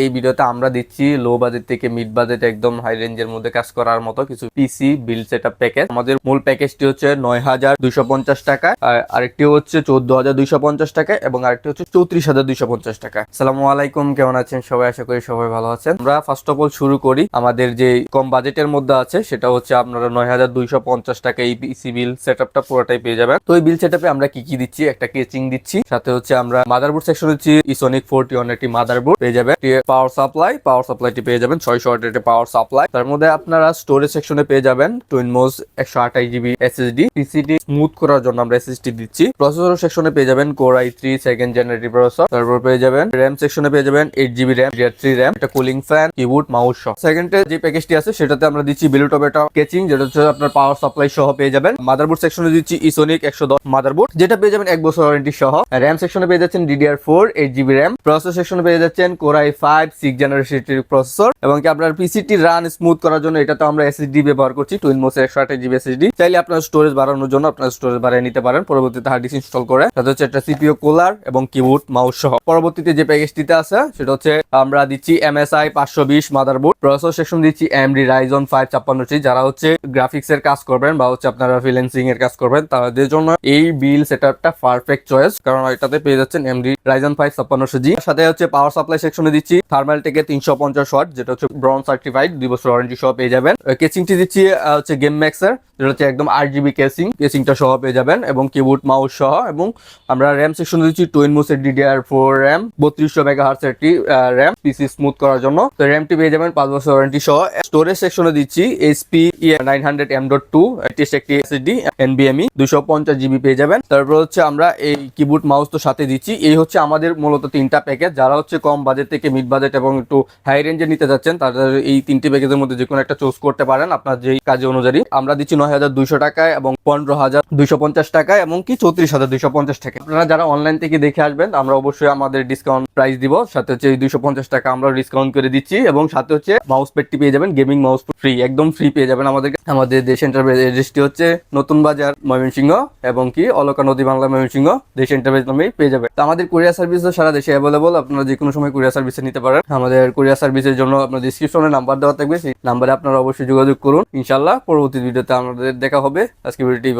এই ভিডিওতে আমরা দিচ্ছি লো বাজেট থেকে মিড বাজেট একদম হাই রেঞ্জের মধ্যে কাজ করার মতো কিছু পিসি বিল সেট প্যাকেজ আমাদের মূল প্যাকেজটি হচ্ছে নয় হাজার দুইশো পঞ্চাশ টাকা আরেকটি হচ্ছে চোদ্দ হাজার দুইশো পঞ্চাশ টাকা এবং আরেকটি হচ্ছে চৌত্রিশ হাজার দুইশো পঞ্চাশ টাকা। সালাম আলাইকুম, কেমন আছেন? সবাই আশা করি সবাই ভালো আছেন। আমরা ফার্স্ট অফ অল শুরু করি, আমাদের যে কম বাজেটের মধ্যে আছে, সেটা হচ্ছে আপনারা নয় হাজার দুইশো পঞ্চাশ টাকা এই পিসি বিল সেট আপটা পুরোটাই পেয়ে যাবেন। তো এই বিল সেট আমরা কি কি দিচ্ছি? একটা কেচিং দিচ্ছি, সাথে হচ্ছে আমরা মাদারবোর্ড সেকশন দিচ্ছি ইসোনিক ফোরটি ওয়ান একটি মাদারবোর্ড পেয়ে যাবেন। পাওয়ার সাপ্লাই পাওয়ার সাপ্লাইটি পেয়ে যাবেন, ছয়শো ওয়াটের পাওয়ার সাপ্লাই তার মধ্যে আপনারা স্টোরেজ সেকশনে পেয়ে যাবেন টুইন মোজ একশো আঠাশ জিবি এসএসডি পিসিটি স্মুথ করার জন্য আমরা এসএসডি দিচ্ছি। প্রসেসর সেকশনে পেয়ে যাবেন core i three second generative processor তারপর পেয়ে যাবেন র্যাম সেকশনে পেয়ে যাবেন eight GB RAM three RAM একটা কুলিং ফ্যান কিবোর্ড মাউস সহ। সেকেন্ডে যে প্যাকেজটি আছে, সেটাতে আমরা দিচ্ছি বিলুটপ একটা কেচিং যেটা হচ্ছে আপনার পাওয়ার সাপ্লাই সহ পেয়ে যাবেন। মাদারবোর্ড সেকশনে দিচ্ছি ইসোনিক একশো দশ মাদারবোর্ড যেটা পেয়ে যাবেন এক বছর ওয়ারেন্টি সহ। র্যাম সেকশনে পেয়ে যাচ্ছেন DDR four eight GB RAM processor সেকশনে পেয়ে যাচ্ছেন core i five six generation processor এবং কি আপনার পিসিটি রান স্মুথ করার জন্য এটা তো আমরা এসএসডি ব্যবহার করছি টুইন মোস একশো আঠাশ জিবি এসএসডি চাইলে আপনার স্টোরেজ বাড়ানোর জন্য আপনার স্টোরেজ বাড়িয়ে নিতে পারেন, পরবর্তীতে হার্ড ডিস্ক ইনস্টল করে। তাতে হচ্ছে একটা সিপিও কুলার এবং কিবোর্ড মাউস সহ। পরবর্তীতে যে প্যাকেজটিতে আছে, সেটা হচ্ছে আমরা দিচ্ছি এমএসআই পাঁচশো বিশ মাদারবোর্ড প্রসেসর সেকশন দিচ্ছি এমডি রাইজন ফাইভ ছাপ্পান্নটি যারা হচ্ছে গ্রাফিক্স এর কাজ করবেন বা হচ্ছে আপনারা ফ্রিল্যান্সিং এর কাজ করবেন, তাদের জন্য এই বিল সেটআপটা পারফেক্ট চয়েস কারণ এটাতে পেয়ে যাচ্ছেন এমডি রাইজন ফাইভ ছাপ্পান্নশো জি। সাথে হচ্ছে পাওয়ার সাপ্লাই সেকশনে দিচ্ছি থার্মাল টেকে তিনশো পঞ্চাশ ওয়াট যেটা হচ্ছে ব্রন সার্টিফাইড দুই বছর ওয়ারেন্টি সহ পেয়ে যাবেন। কেচিংটি দিচ্ছি হচ্ছে গেম ম্যাক্সের যেটা হচ্ছে একদম আট জিবি কেসিং কেসিংটা সহ পেয়ে যাবেন, এবং কিবোর্ড মাউস সহ, এবং আমরা র্যাম সেকশনে দিচ্ছি টুইন মোসের ডিডিআর ফোর র্যাম বত্রিশশো মেগা হার্স একটি র্যাম পিসি স্মুথ করার জন্য। তো র্যামটি পেয়ে যাবেন পাঁচ বছর ওয়ারেন্টি সহ। স্টোরেজ সেকশনে দিচ্ছি HP nine hundred M dot two একটি একটি এসএসডি এনবিএমই দুশো পঞ্চাশ জিবি পেয়ে যাবেন। তারপর হচ্ছে আমরা এই কিবোর্ড মাউস তো সাথে দিচ্ছি। এই হচ্ছে আমাদের মূলত তিনটা প্যাকেজ যারা হচ্ছে কম বাজেট থেকে মিড বাজেট এবং একটু হাই রেঞ্জে নিতে যাচ্ছেন তাদের এই তিনটি প্যাকেজের মধ্যে যে কোনো একটা চুজ করতে পারেন। আপনার যেই কাজে অনুযায়ী। আমরা দিচ্ছি নয় হাজার দুইশো টাকায় এবং পনেরো হাজার দুইশো পঞ্চাশ টাকায় এবং কি চৌত্রিশ হাজার দুইশো পঞ্চাশ টাকা আপনারা যারা অনলাইন থেকে দেখে আসবেন, আমরা অবশ্যই আমাদের ডিসকাউন্ট প্রাইস দিব। সাথে হচ্ছে দুইশো পঞ্চাশ টাকা আমরা ডিসকাউন্ট করে দিচ্ছি এবং সাথে হচ্ছে মাউস প্যাডটি পেয়ে যাবেন গেমিং মাউস ফ্রি একদম ফ্রি পেয়ে যাবেন আমাদের আমাদের দেশ এন্টারপ্রাইজ এড্রেসটি হচ্ছে নতুন বাজার ময়মনসিংহ এবং কি অলকা নদী বাংলা ময়মনসিংহ, দেশ এন্টারপ্রাইজ নামেই পেয়ে যাবে তো আমাদের কুরিয়ার সার্ভিস সারা দেশে অ্যাভেলেবল আপনারা যে কোনো সময় কুরিয়ার সার্ভিসে নিতে পারেন। আমাদের কুরিয়ার সার্ভিসের জন্য আপনার ডিসক্রিপশনে নাম্বার দেওয়া থাকবে, সেই নাম্বারে আপনারা অবশ্যই যোগাযোগ করুন। ইনশাল্লাহ পরবর্তী ভিডিওতে আমাদের দেখা হবে আজকে ভিডিওটি।